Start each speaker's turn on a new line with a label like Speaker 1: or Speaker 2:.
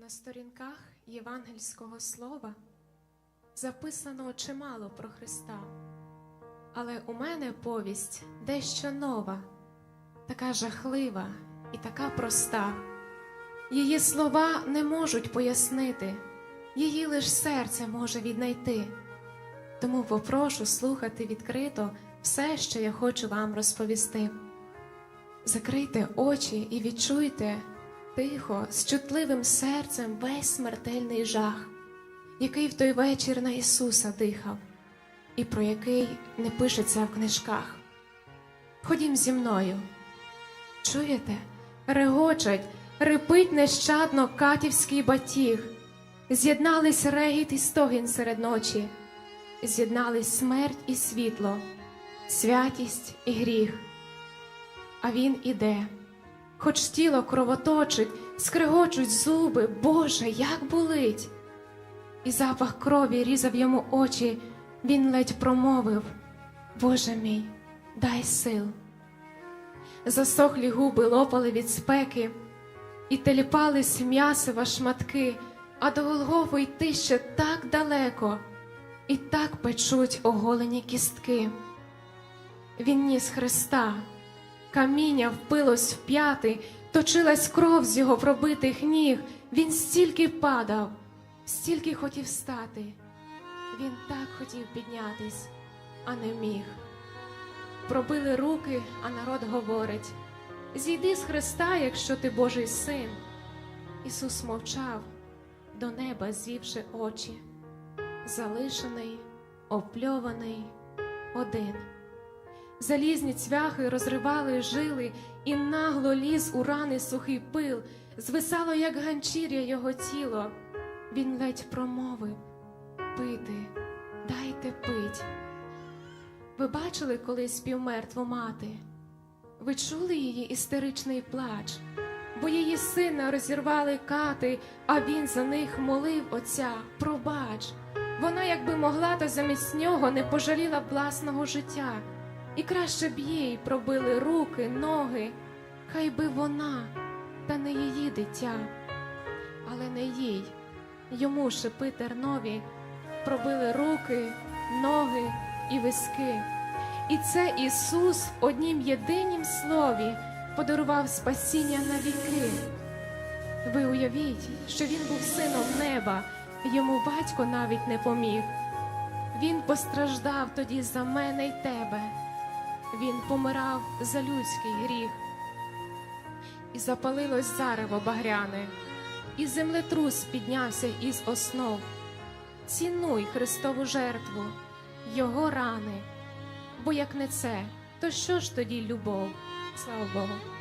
Speaker 1: На сторінках євангельського слова записано чимало про Христа, але у мене повість дещо нова, така жахлива і така проста. Її слова не можуть пояснити, її лиш серце може віднайти. Тому попрошу слухати відкрито все, що я хочу вам розповісти. Закрийте очі і відчуйте тихо, з чутливим серцем весь смертельний жах, який в той вечір на Ісуса дихав, і про який не пишеться в книжках. Ходім зі мною. Чуєте? Регочать, рипить нещадно катівський батіг. З'єднались регіт і стогін серед ночі, з'єднались смерть і світло, святість і гріх. А він іде, хоч тіло кровоточить, скригочуть зуби, Боже, як болить. І запах крові різав йому очі, він ледь промовив: Боже мій, дай сил. Засохлі губи лопали від спеки, і теліпались м'ясива шматки, а до Голгофи йти ще так далеко, і так печуть оголені кістки. Він ніс Христа, каміння впилось в п'яти, точилась кров з його пробитих ніг. Він стільки падав, стільки хотів стати. Він так хотів піднятись, а не міг. Пробили руки, а народ говорить: Зійди з Христа, якщо ти Божий син. Ісус мовчав, до неба звівши очі, залишений, опльований, один. Залізні цвяхи розривали жили, і нагло ліз у рани сухий пил, звисало, як ганчір'я його тіло. Він ледь промовив пити, дайте пить. Ви бачили колись співмертву мати? Ви чули її істеричний плач, бо її сина розірвали кати, а він за них молив отця, пробач. Вона, якби могла, то замість нього не пожаліла власного життя, і краще б їй пробили руки, ноги, хай би вона, та не її дитя, але не їй, йому шипи тернові, пробили руки, ноги і виски. І це Ісус в однім єдинім слові подарував спасіння на віки. Ви уявіть, що він був сином неба, йому батько навіть не поміг. Він постраждав тоді за мене й тебе. Він помирав за людський гріх. І запалилось зарево багряне, і землетрус піднявся із основ. Цінуй Христову жертву, Його рани, бо як не це, то що ж тоді любов? Слава Богу.